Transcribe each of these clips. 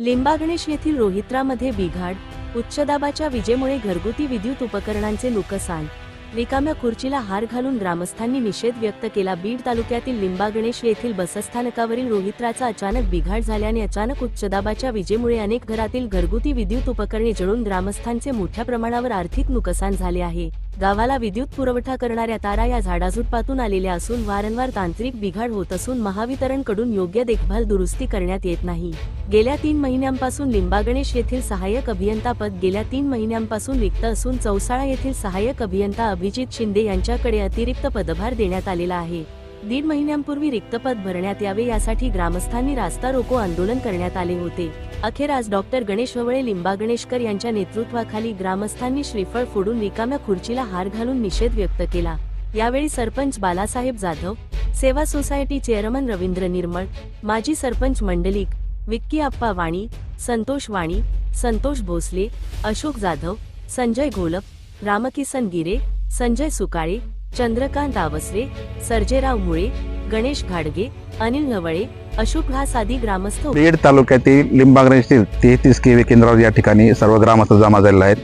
लिंबागणेश येथील रोहित्रामध्ये बिघाड उच्च दाबाच्या विजेमुळे घरगुती विद्युत उपकरणांचे नुकसान रिकाम्या खुर्चीला हार घालून ग्रामस्थांनी निषेध व्यक्त केला. बीड तालुक्यातील लिंबागणेश येथील बसस्थानकावरील रोहित्राचा अचानक बिघाड झाल्याने अचानक उच्च दाबाच्या विजेमुळे अनेक घरातील घरगुती विद्युत उपकरणे जळून ग्रामस्थांचे मोठ्या प्रमाणावर आर्थिक नुकसान झाले आहे. गावाला विद्युत पुरवठा करणाऱ्या तारा या झाडाझुडपातून आलेल्या असून वारंवार तांत्रिक बिघाड होत असून महावितरणकडून योग्य देखभाल दुरुस्ती करण्यात येत नाही. गेल्या तीन महिन्यांपासून लिंबागणेश येथील सहाय्यक अभियंता पद गेल्या तीन महिन्यांपासून रिक्त असून चौसाळा येथील सहाय्यक अभियंता अभिजित शिंदे यांच्याकडे अतिरिक्त पदभार देण्यात आलेला आहे. दीड महिन्यांपूर्वी रिक्त पद भरण्यात यावे यासाठी ग्रामस्थांनी रास्ता रोको आंदोलन करण्यात आले होते. अखेर आज डॉक्टर गणेश ववळे लिंबा गणेशकर यांच्या नेतृत्वाखाली ग्रामस्थांनी श्रीफळ फोडून रिकाम्या खुर्चीला हार घालून निषेध व्यक्त केला. यावेळी सरपंच बालासाहेब जाधव सेवा सोसायटी चेअरमन रवींद्र निर्मळ माजी सरपंच मंडलिक विक्की आप्पा वाणी संतोष वाणी संतोष भोसले अशोक जाधव संजय घोलप रामकिसन गिरे संजय सुकाळे चंद्रकांत आवसरे सर्जेराव मुळे गणेश घाडगे अनिल नवळे अशोक घास आदी ग्रामस्थ बीड तालुक्यातील लिंबागणेशतील तेहतीस केवी केंद्रावर या ठिकाणी सर्व ग्रामस्थ जमा झालेले आहेत.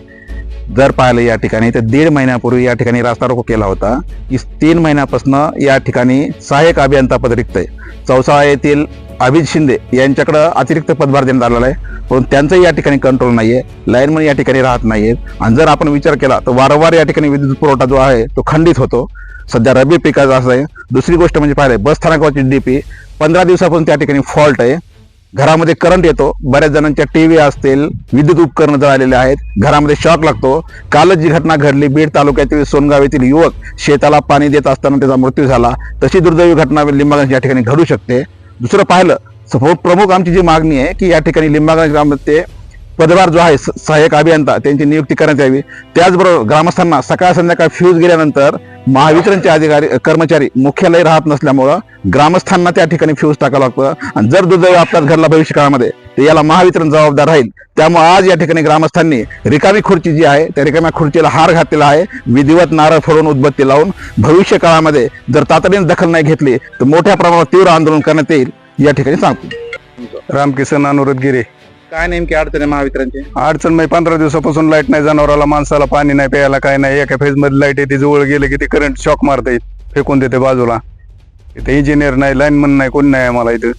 जर पाहिलं या ठिकाणी तर दीड महिन्यापूर्वी या ठिकाणी रास्ता रोको केला होता. की तीन महिन्यापासून या ठिकाणी सहाय्यक अभियंता पद रिक्त आहे. चौसाळा येथील अभिज शिंदे यांच्याकडं अतिरिक्त पदभार देण्यात आलेला आहे. पण त्यांचंही या ठिकाणी कंट्रोल नाहीये. लाईनमन या ठिकाणी राहत नाहीयेत आणि जर आपण विचार केला तर वारंवार या ठिकाणी विद्युत पुरवठा जो आहे तो खंडित होतो. सध्या रब्बी पिकाचा असं आहे. दुसरी गोष्ट म्हणजे पाहिलं बस स्थानकावरची डीपी पंधरा दिवसापासून त्या ठिकाणी फॉल्ट आहे. घरामध्ये करंट येतो. बऱ्याच जणांच्या टी व्ही असतील विद्युत उपकरणं जळालेले आहेत घरामध्ये शॉक लागतो. कालच जी घटना घडली बीड तालुक्यातील सोनगाव येथील युवक शेताला पाणी देत असताना त्याचा मृत्यू झाला. तशी दुर्दैवी घटना लिंबागंज या ठिकाणी घडू शकते. दुसरं पाहिलं प्रमुख आमची जी मागणी आहे की या ठिकाणी लिंबागंज ग्राममध्ये पदभार जो आहे सहाय्यक अभियंता त्यांची नियुक्ती करण्यात यावी. त्याचबरोबर ग्रामस्थांना सकाळ संध्याकाळ फ्यूज गेल्यानंतर महावितरणचे अधिकारी कर्मचारी मुख्यालय राहत नसल्यामुळं ग्रामस्थांना त्या ठिकाणी फ्यूज टाकावं लागतं. आणि जर दुर्दैव आपल्यात घडला भविष्य काळामध्ये तर याला महावितरण जबाबदार राहील. त्यामुळे आज या ठिकाणी ग्रामस्थांनी रिकामी खुर्ची जी आहे त्या रिकाम्या खुर्चीला हार घातलेला आहे. विधिवत नारळ फोडून उद्बत्ती लावून भविष्य काळामध्ये जर तातडीने दखल नाही घेतली तर मोठ्या प्रमाणात तीव्र आंदोलन करण्यात येईल. या ठिकाणी सांगतो. रामकिसन अनुरोध गिरे. काय नेमकी अडचण आहे महावितरणची? अडचण म्हणजे पंधरा दिवसापासून लाइट नाही जनावराला माणसाला पाणी नाही प्यायला काय नाही. एका फेजमध्ये लाइट येते जवळ गेले की ते करंट शॉक मारते फेकून देते बाजूला. इथे इंजिनियर नाही लाईनमन नाही कोणी नाही आम्हाला इथं.